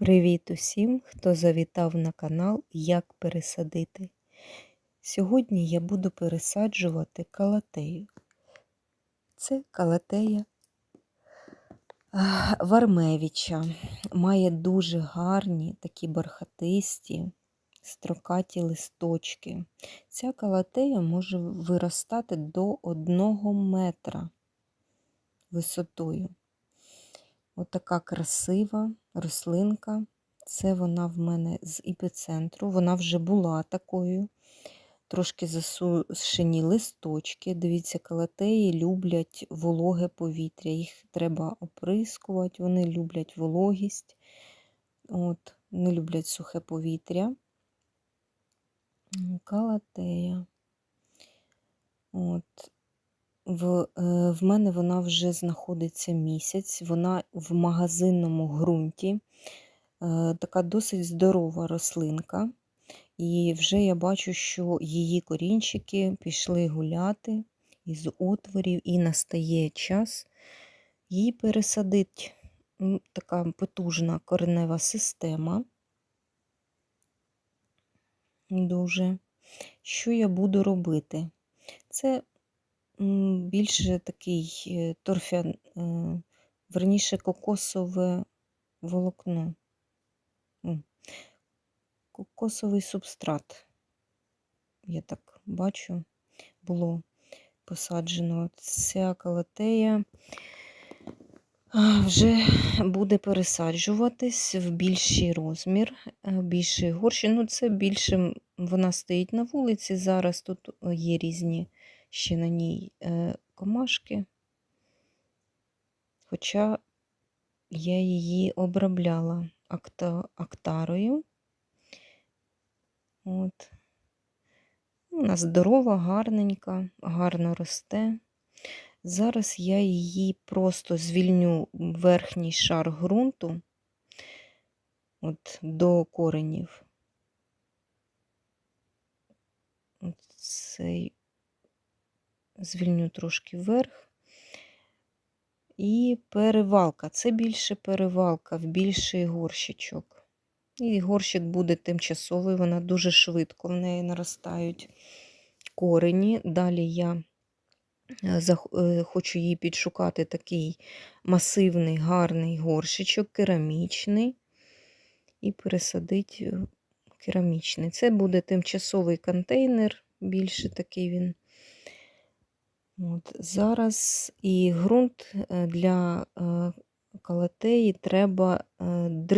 Привіт усім, хто завітав на канал Як пересадити. Сьогодні я буду пересаджувати калатею. Це калатея Вармевича. Має дуже гарні такі бархатисті, строкаті листочки. Ця калатея може виростати до 1 метра висотою. Отака красива рослинка. Це вона в мене з епіцентру. Вона вже була такою. Трошки засушені листочки. Дивіться, калатеї люблять вологе повітря. Їх треба оприскувати, вони люблять вологість. От, Не люблять сухе повітря. Калатея. От. В е, в мене вона вже знаходиться місяць, вона в магазинному ґрунті, е, така досить здорова рослинка. І вже я бачу, що її корінчики пішли гуляти із отворів, і настає час її пересадить така потужна коренева система. Дуже. Що я буду робити? Це більше такий е, торфян, е, верніше кокосове волокно. Кокосовий субстрат, я так бачу, було посаджено. Ця калатея вже буде пересаджуватись в більший розмір, е, більший горщі. Ну, це більше вона стоїть на вулиці. Зараз тут є різні ще на ній е, комашки, хоча я її обробляла акта, актарою. От. Вона здорова, гарненька, гарно росте. Зараз я її просто звільню верхній шар ґрунту от до коренів. Цей звільню трошки вверх. І перевалка. Це більше перевалка в більший горщичок. І горщик буде тимчасовий, вона дуже швидко в неї наростають корені. Далі я е, е, хочу їй підшукати такий масивний, гарний горщичок, керамічний, і пересадити керамічний. Це буде тимчасовий контейнер, більше такий він. От, Зараз і ґрунт е, для е, калатеї треба дренувати.